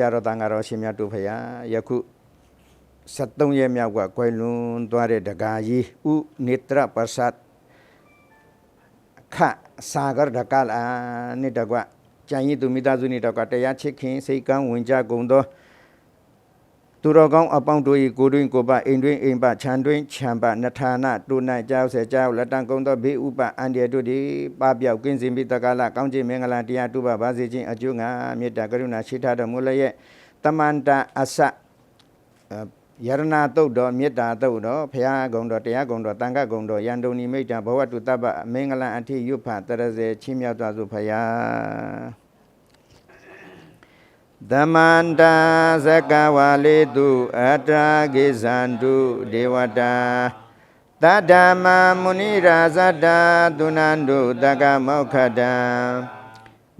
ရာတော်တန်ဃာတော်ရှင်မြတ်တို့ဖရာယခု73ရက်မြောက်ကကွယ်လွန်သွားတဲ့ဒကာကြီးဥနေတရပသတ်ခစာဂရဒကလာနိတကွကျန်ရင်သူမိသားစုနိတကွတရားချစ်ခင်စိတ်ကန်းဝင်ကြကုန်သော သူတော်ကောင်းအပေါင်းတို့၏ကိုယ်တွင်ကိုယ်ပအိမ်တွင်အိမ်ပခြံတွင်ခြံပနထာနာတု၌ကြောက်စေကြောက်လက်တန်ကုန်သောဘေးဥပအန္တရာယ်တို့သည်ပပျောက်ကင်းစင်ပြီးတက္ကလကောင်းခြင်းမင်္ဂလာတရားတုပပါစေခြင်းအကျိုးငါမေတ္တာကရုဏာရှိထားတော်မူလျက်တမန္တအစယရနာတုတ်တော်မေတ္တာတုတ်တော်ဘုရားကုံတော်တရားကုံတော်တန်ခတ်ကုံတော်ယန္တုန်နိမိတ်တံဘဝတုတ္တပအမင်္ဂလအဋ္ဌိယုဖတရဇေချင်းမြောက်သွားစုဘုရား သမန္တာဇကဝါလေတုအတ္တကိဇန္တုဒေဝတာတတ္တမမုနိရာဇတသုနန္တုတက္ကမောက္ခတံ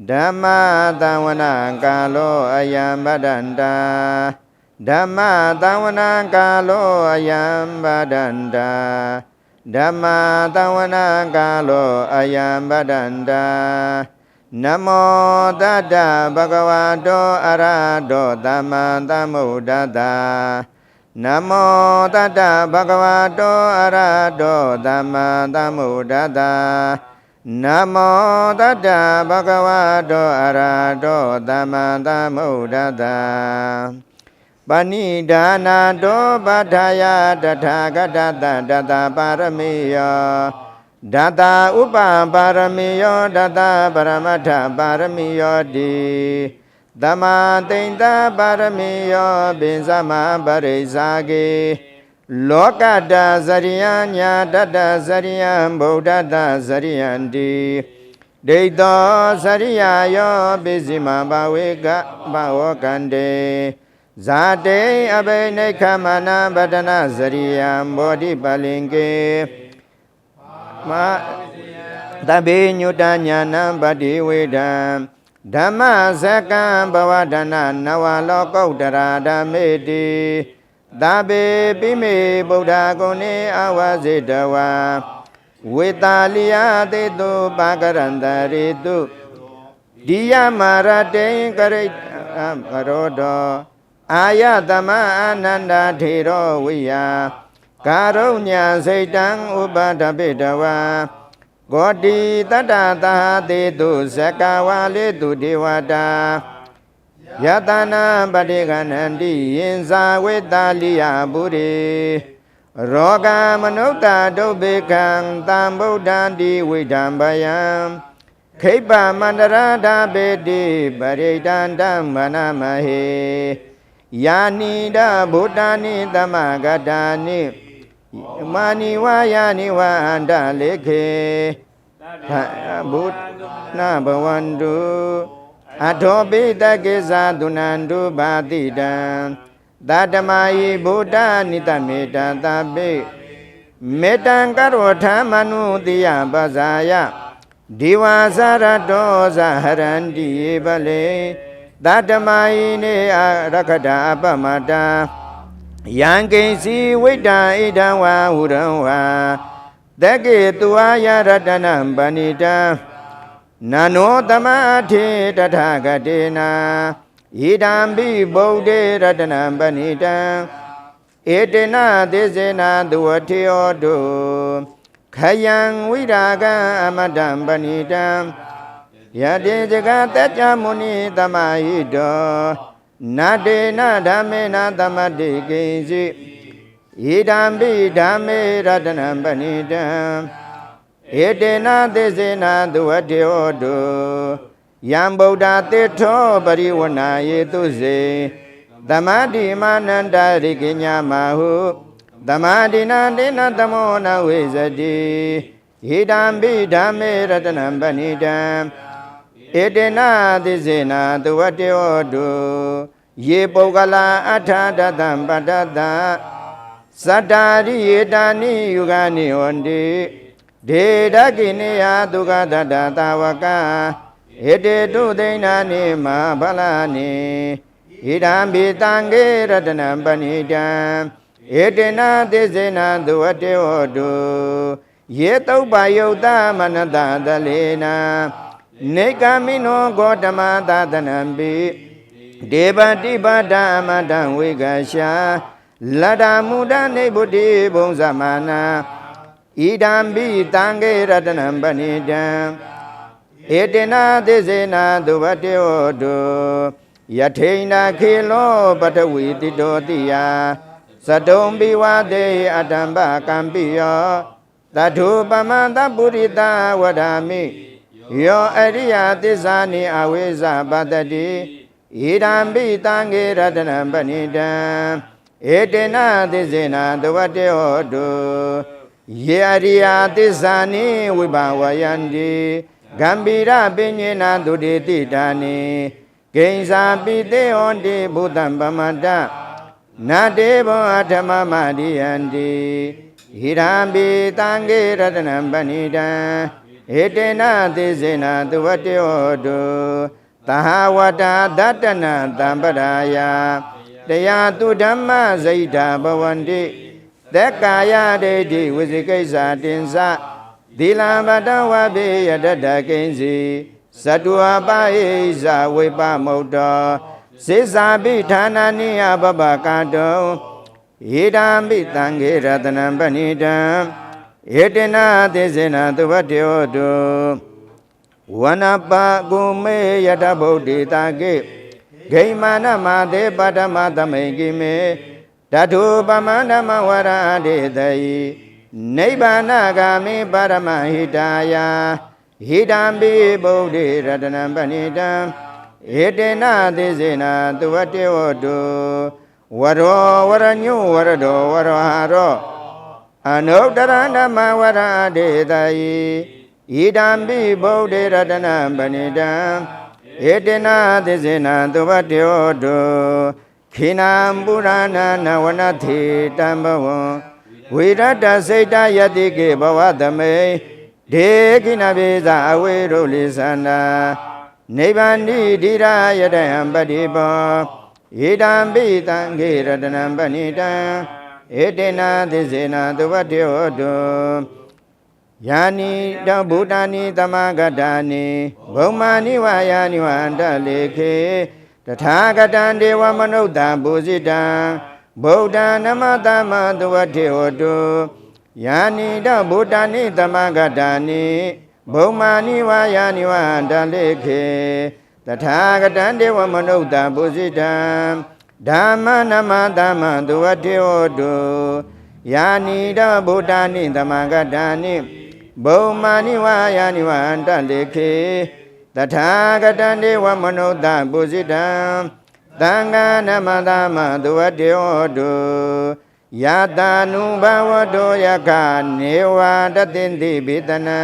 ဓမ္မသဝနာကာလောအယံဗဒန္တာဓမ္မသဝနာကာလောအယံဗဒန္တာဓမ္မသဝနာကာလောအယံဗဒန္တာ နမောတတ္တဗဂဝတောအရဟတောသမ္မာသမ္ဗုဒ္ဓတ္တနမောတတ္တဗဂဝတောအရဟတောသမ္မာသမ္ဗုဒ္ဓတ္တနမောတတ္တဗဂဝတောအရဟတောသမ္မာသမ္ဗုဒ္ဓတ္တပဏိဒါနာတောပဋ္ဌာယတထာဂတတတတပါရမေယော ဒတဥပပါရမေယောဒတပရမတ္ထပါရမေယောတိသမာတိန်တပါရမေယောပင်စမပရိစ္ဆာကေလောကတဇရိယညာတတဇရိယဗုဒ္ဓတဇရိယန္တိဒိဋ္ဌောဇရိယယောပိစိမဘဝေကဘဝကန္တေဇာတေအဘိနိခမနာပတနာဇရိယံဘောဓိပလင်ကေ မတဗေညုတညာနံပတိဝေဒံဓမ္မဇကံဘဝဒနာနဝလောကုတ္တရာဓမ္မေတိသဗ္ဗေပိမေဗုဒ္ဓဂုဏေအဝဇိတဝါဝေတာလိယတေတုပါကရန္တရိတုဒီယမာရတေကရိတကရောတောအာယသမအာနန္ဒထေရောဝိယ ကာရုညစိတ်တံဥပဒပိတဝါဂောတိတတ္တသာတေတုဇကဝါလေတုဒေဝတာယတနာပတိကနန္တိယင်ဇာဝေတာလိယပုရိရောဂမနုဿတာဒုဗ္ဗေကံတံဗုဒ္ဓံတိဝိဓမ္ပယံခိပ္ပမန္တရာဓာပေတိပရိဒန္တမနမဟေယာနိဒဗုဒ္ဓာနိသမဂတာနိ မာနိဝါယာနိဝါအန္တလေခေဖဗုဒ္ဓဘဝန္တုအထောပိတကိစ္ဆာသုနန္တုဘာတိတံသတ္တမယိဗုဒ္ဓနိတမေတ္တသဗ္ဗေမေတ္တံကရောထမနုတိယပဇာယဒီဝါစရတောဇဟရန္တိပလေသတ္တမယိနေအရခတာအပမတာ ယံကိဉ္စီဝိတ္တဣဒံဝါဟုရံဝါတက္ကေသူအာယရတနံပဏိတံနနောတမအထေတထာဂတေနာဣဒံပိဗုဒ္ဓေရတနံပဏိတံဧတေနသေစေနာသူဝထေယောတုခယံဝိရာဂံအမတံပဏိတံယတိဇဂတတ္တမုနိတမဟိတော နာတေနဓမ္မေနသမတိကိဉ္စီဣဒံပိဓမ္မေရတနံပဏိတံဧတေနသေစေနာသူဝတေဟောတုယံဗုဒ္ဓတေထောပရိဝနာယေတုစေသမတိမာနန္တရိကိညာမဟုသမတိနာတေနသမောနဝိဇတိဣဒံပိဓမ္မေရတနံပဏိတံ ဧတေနသိစေနာသဝတေဟောတုယေပုဂ္ဂလာအထာတတံပတ္တတသတ္တာရိယေတာနိယုဂာနိဟောတိဒေဒကိနေယဒုက္ခတတတာဝကဧတေတုဒိဏာနိမဖလာနိဣဒံဘိတံကေရတနံပဏိတံဧတေနသိစေနာသဝတေဟောတုယေတုပ္ပယုတ်တမနတတလေနာ နေကမိနောဂေါတမသာသနံပိဒေပတိပါဒအမတံဝိကရှာလတ္တမုဒနေဗုဒ္ဓေဘုံဇမနာဣဒံပိတံခေရတနံပဏိတံဧတေနာသေစေနာသုဘတေဟောတုယထိန်နာခေလောပတဝီတိတောတိယသတုံပိဝတေအတ္တံပကံပိယောတထုပမန္တပုရိတဝဒာမိ ယောအရိယသစ္စာနိအဝိဇ္ဇပတ္တိဣဒံပိတံခေရတနံပဏိတံဧတေနသစ္စေနာသဝတေဟောတုယေအရိယသစ္စာနိဝိဘာဝယန္တိဂံဗီရပညေနာသုတိတိတာနိဂိဉ္စာပိတေဟောတိဘုဒ္ဓံပမတ္တနာတေဘောအထမမရိယန္တိဟိရံပိတံခေရတနံပဏိတံ ဧတေနသေစေနာသဝတေဟောတုသဟဝတာဒတ္တနာတံပရာယတရားသူဓမ္မဇိတာဘဝန္တိသက်ကာယဒိဋ္ဌိဝိဇိကိစ္ဆာတင်္စသီလံပတံဝဘေယတတကိဉ္စီသတုအပဟိဇဝိပမုတ်တောစေစာပိဌာနာနိယပပကတောဣဒံပိတံခေရတနံပဏိတံ ဧတေနသေစေနသဝတေဟောတုဝနပကုမေယတဗုဒ္ဓေတာကေဂိမာနမသေပတ္တမသမိန်ကိမေတထုပမန္တမဝရဒေတယိနိဗ္ဗာနဂာမိပရမဟိတာယဟိတံပိဗုဒ္ဓေရတနံပဏိတံဧတေနသေစေနာသဝတေဟောတုဝရောဝရညုဝရတောဝရဟာရော အနုတ္တရဓမ္မဝရဒေတယိဣဒံပိဗုဒ္ဓေရတနံပဏိတံဧတေနသေစေနာသဝတေဟောတုခိနံပုရဏနဝနတိတံဘဝံဝိရတစိတ်တယတိကေဘဝသမေဒေခိနပိဇအဝေရုလိသန္တာနိဗ္ဗာန်တိဓိရာယတံပတိပောဣဒံပိတံခေရတနံပဏိတံ ဧတေနာသစ္စေနာသဝတ္တေဟောတုယာနိတောဗုဒ္ဓာနိသမဂတ္တာနိဘုံမာနိဝါယာနိဝန္တလေခေတထာဂတံဒေဝမနုဿံပူဇိတံဗုဒ္ဓနမတမသဝတ္တေဟောတုယာနိတောဗုဒ္ဓာနိသမဂတ္တာနိဘုံမာနိဝါယာနိဝန္တလေခေတထာဂတံဒေဝမနုဿံပူဇိတံ ဓမ္မနမတမသဝတ္တေဟောတုယာနိတောဗုဒ္ဓာနိသမဂတ္တာနိဘုံမာနိဝါယာနိဝန္တလေခေတထာဂတံဒေဝမနုဿပုဇိတံသံဃာနမတမသုဝတေဟောတုယတာနုဘဝတောယကနေဝတတိန္တိပိတနံ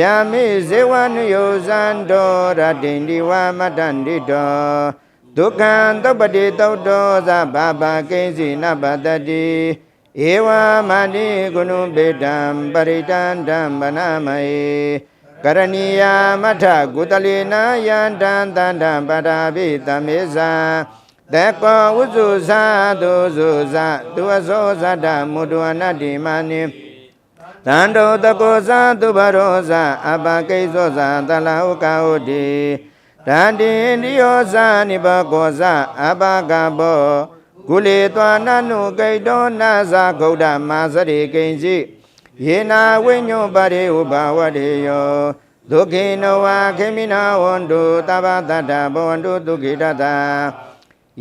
ယမိဇေဝနုယောဇန္တောရတိန္ဒီဝမတန္တိတော ဒုက္ခံသုပတိသုတ်တောသဗ္ဗကိဉ္စီနပတတိဧဝမဏိကုဏုပေတံပရိတန္တံဗနာမေကရဏီယာမထကုတလေနာယန္တံတန္တံပတာပိသမေဇာတေကောဝုဇုဇာတုဇုဇာသူအဇောဇတမုဒ္ဒဝနတိမနိတန္တောတကောဇာသူဘရောဇာအပကိဇောဇာတလဟုကာဟုတိ တန္တိနိယောဇာနိဘကောဇာအပကဘောကုလေသွာနနုကိတောနာဇာဂௌဒမာစရိကိဉ္စီယေနာဝိညောပရိဥပဝတေယောဒုက္ခိနဝခေမိနာဝန္တုတဗ္ဗတတ္တဘဝန္တုဒုက္ခိတတ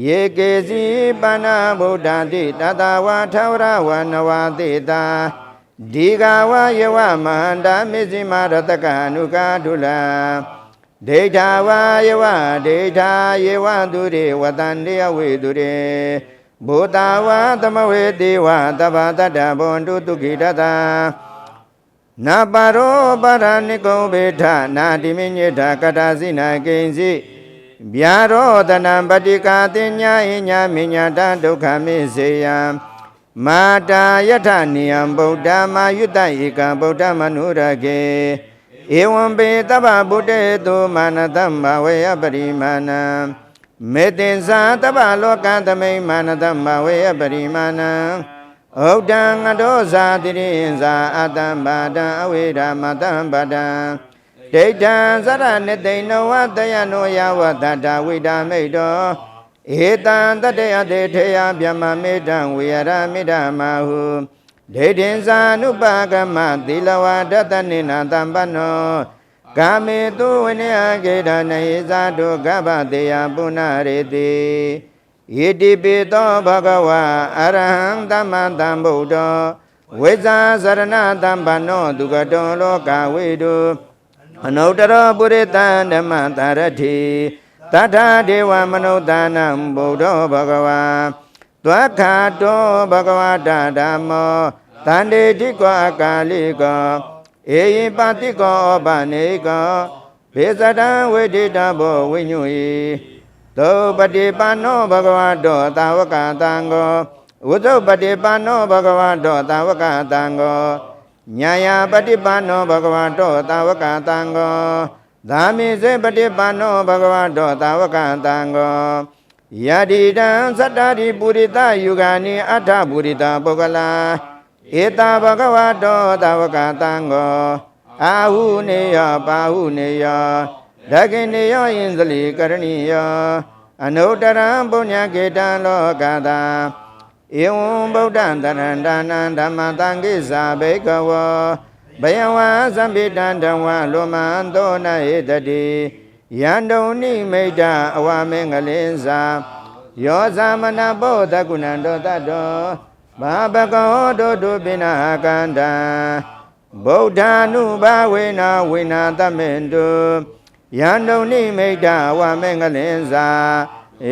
ယေကေစီပဏဗုဒ္ဓတိတတဝါထဝရဝနဝတိတာဒီဃဝယဝမန္တမစ္စည်းမရတက ानु ကာဒုလ ဒိဋ္ဌဝါယဝဒိဋ္ဌာယေဝသူရေဝတန္တေဝေသူရေဘုတာဝသမဝေတိဝသဗ္ဗတတ္တဘွန်တုတုခိတတနာပါရောပါရဏိကုံဘေထနာတိမိညေထကတာစိနာကိဉ္စီဗျာရောတနံပတိကာတိညာဣညာမိညာတဒုက္ခမိစေယံမာတာယထနိယံဗုဒ္ဓမာယုတဧကံဗုဒ္ဓမနုရကေ ဧဝံပေတဗ္ဗဗုတေတုမာနတမ္မဝေယပရိမာဏံမေတ္တင်္စာတဗ္ဗလောကသမိမာနတမဝေယပရိမာဏံဩဒံငတောဇာတိရိဇာအတံပါဒံအဝိဓမ္မတံပါဒံဒိဋ္ဌံသရဏတိန်နဝတယနောယဝတတဝိဒာမိတ်တောဧတံတတယတေထေယဗျမမေတ္တံဝေယရမိဒ္ဓမဟု ဒိဋ္ဌင်္ဇာနုပါကမသီလဝါဒတနိနာတံပနောကာမေတုဝိနယကေဒနေဇာတုကဗ္ဗတေယပုဏ္ဏရေတိယေတိပိသောဘဂဝါအရဟံသမ္မာသမ္ဗုဒ္ဓောဝိဇာစရဏတံပနောဒုက္ကတောလောကဝေတုအနုတ္တရပုရိသဓမ္မတာရတိတထာဒေဝမနုဿာနံဗုဒ္ဓောဘဂဝါ သွားခာတောဘဂဝတာဓမ္မောတန္တေတိကောအကာလိကောဧယိပတိကောဩပနေကောဘေဇတံဝိဒိတဘောဝိညုယိသောပတိပန္နောဘဂဝတောသာဝကတံကောဝုဇုပတိပန္နောဘဂဝတောသာဝကတံကောညာယပฏิပန္နောဘဂဝတောတာဝကတံကောသာမိစေပฏิပန္နောဘဂဝတောတာဝကတံကော ယတိတံသတ္တာရိပုရိသယုဂာနိအထပုရိသပုဂ္ဂလာဧတာဘဂဝတောတာဝကတံကောအာဟုနေယပါဟုနေယဒဂိနေယယင်္ဇလိကရဏီယအနုတရံပုညကေတံလောကတာဧဝံဗုဒ္ဓံတရဏဒါနံဓမ္မတံကိစ္ဆာဘေကဝောဘယဝသံပိတံဓမ္ဝလောမံသောနဧတတိ ယန္တုန်နိမိတ်တအဝမေငလင်းစာယောသမနဘောဓကုဏံတောတတောဘာဘကောတောတုပိနာကန္တံဗုဒ္ဓ ानु ဘာဝေနာဝိနာတမေတုယန္တုန်နိမိတ်တအဝမေငလင်းစာ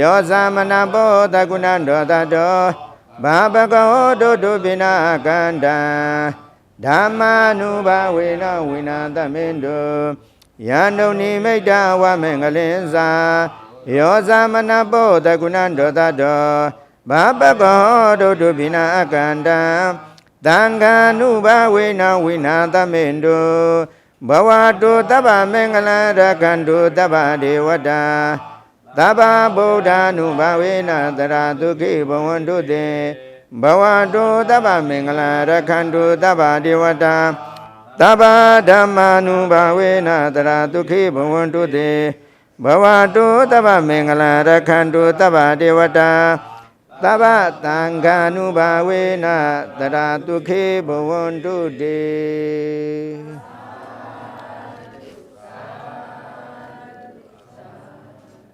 ယောသမနဘောဓကုဏံတောတတောဘာဘကောတုတုပိနာကန္တံဓမ္မာနုဘဝေနဝိနာတမေန္တု ယန္တုန်နိမိတ်တဝမေငလင်းစာယောသမနဘောတကုဏံဒောတတောဘာဘကောတုတုပိနာကန္တံသံဃာနုဘဝေနဝိနာတမေန္တုဘဝတုတဗ္ဗမင်္ဂလရကန္တုတဗ္ဗဒေဝတာသဗ္ဗဗုဒ္ဓ ानु ဘဝေနတရာဒုက္ခိဘဝန္တုတေဘဝတုသဗ္ဗမင်္ဂလာရခန္တုသဗ္ဗဒေဝတာ သဗ္ဗဓမ္မာနုဘဝေနတရာဒုက္ခိဘဝန္တုတေဘဝတုသဗ္ဗမင်္ဂလာရခန္တုသဗ္ဗဒေဝတာသဗ္ဗသံဃာနုဘဝေနတရာဒုက္ခိဘဝန္တုတေ